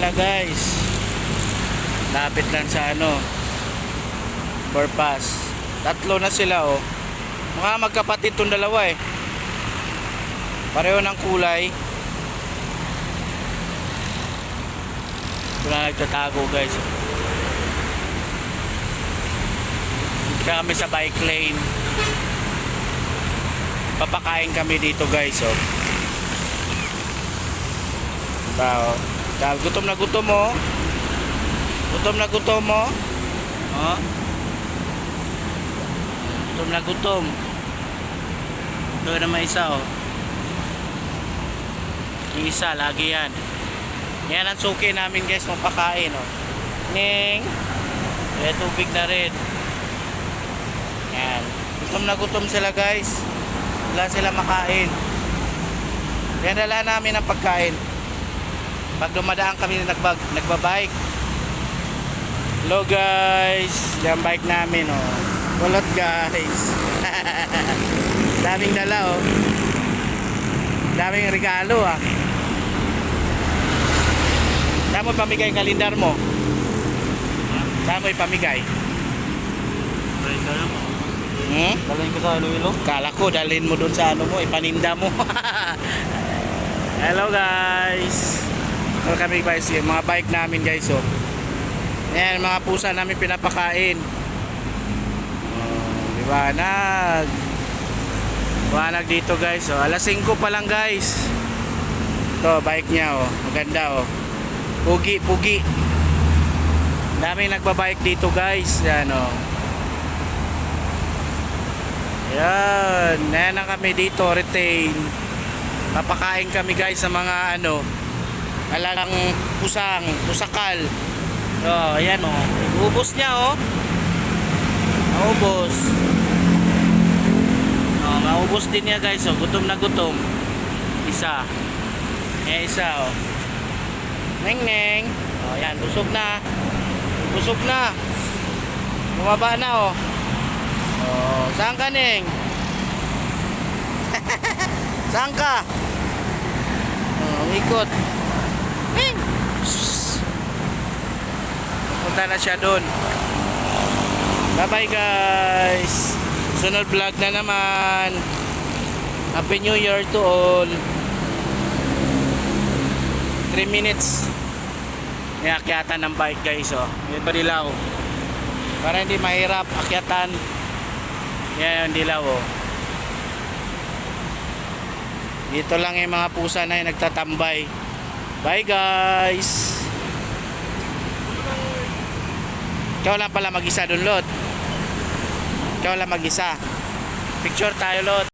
pala guys. Lapit lang sa ano. Overpass. Tatlo na sila oh. Mga magkapatid tong dalawa eh. Pareho ng kulay. Ito na nagtatago guys. Dito kami sa bike lane. Papakain kami dito guys oh. Tao. Dahil gutom na gutom mo. Gutom na gutom mo. Oh. Gutom na gutom. Ito naman isa oh. Yung isa, lagi yan. Yan ang suki namin guys, mapakain oh. Ning. Kaya tubig na rin. Yan. Gutom na gutom sila guys. Wala sila makain. Yan dala namin ang pagkain. Pag dumadaan kami nagbag, nagbabike. Hello guys. Yan bike namin oh. Kulot guys. Daming dala oh. Daming regalo ah. Saan mo pamigay kalendar mo? Saan mo ipamigay? Hmm? Dalhin ka sa Iloilo. Kala ko dalhin mo doon sa ano mo, ipaninda mo. Hello guys. Ito kami guys, yung mga bike namin guys oh. Ayan, mga pusa namin pinapakain. Oh, liwanag. Liwanag dito guys oh. Alas 5 pa lang guys. Ito, bike niya oh. Maganda oh. Pugi, pugi. Daming nagbabike dito guys. Yan oh. Yan, yan na kami dito, retain. Papakain kami guys sa mga ano, alagang pusang, pusakal. Oh, ayan oh. Ubos niya oh. Naubos. Oh, maubos din niya guys oh. Gutom na gutom. Isa. Eh, isa oh. Neng neng. Oh, yan, busog na. Busog na. Bumaba na oh. Oh, saan ka, Ning? saan ka? Oh, ikot. Punta na siya doon. Bye-bye, guys. Sunod vlog na naman. Happy New Year to all. 3 minutes. May akyatan ng bike, guys, oh. Ito dilaw. Para hindi mahirap akyatan. Yan yung dilaw oh. Dito lang yung mga pusa na yung nagtatambay. Bye guys! Ikaw lang pala mag-isa dun, Lot. Ikaw lang mag-isa. Picture tayo, Lot.